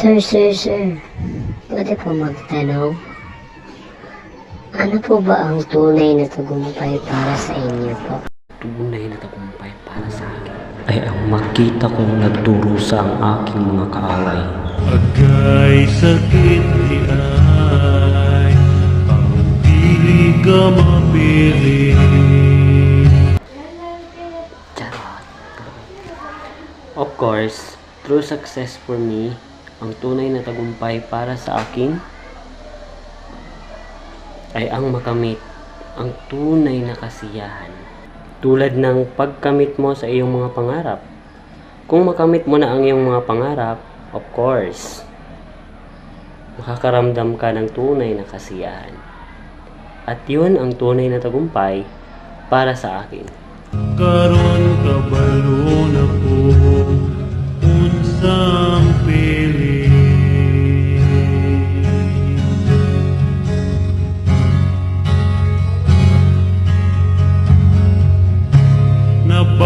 Sir, sir, sir. Pwede po magtanong? Ano po ba ang tunay na tagumpay para sa inyo po? Tunay na tagumpay para sa akin ay ang makita kong nagdurusa ang aking mga kaaway. Agay sakit di ay Ang dili ka mapili Charot. Of course, true success for me, ang tunay na tagumpay para sa akin ay ang makamit ang tunay na kasiyahan. Tulad ng pagkamit mo sa iyong mga pangarap. Kung makamit mo na ang iyong mga pangarap, of course, makakaramdam ka ng tunay na kasiyahan. At yun ang tunay na tagumpay para sa akin. Kabalo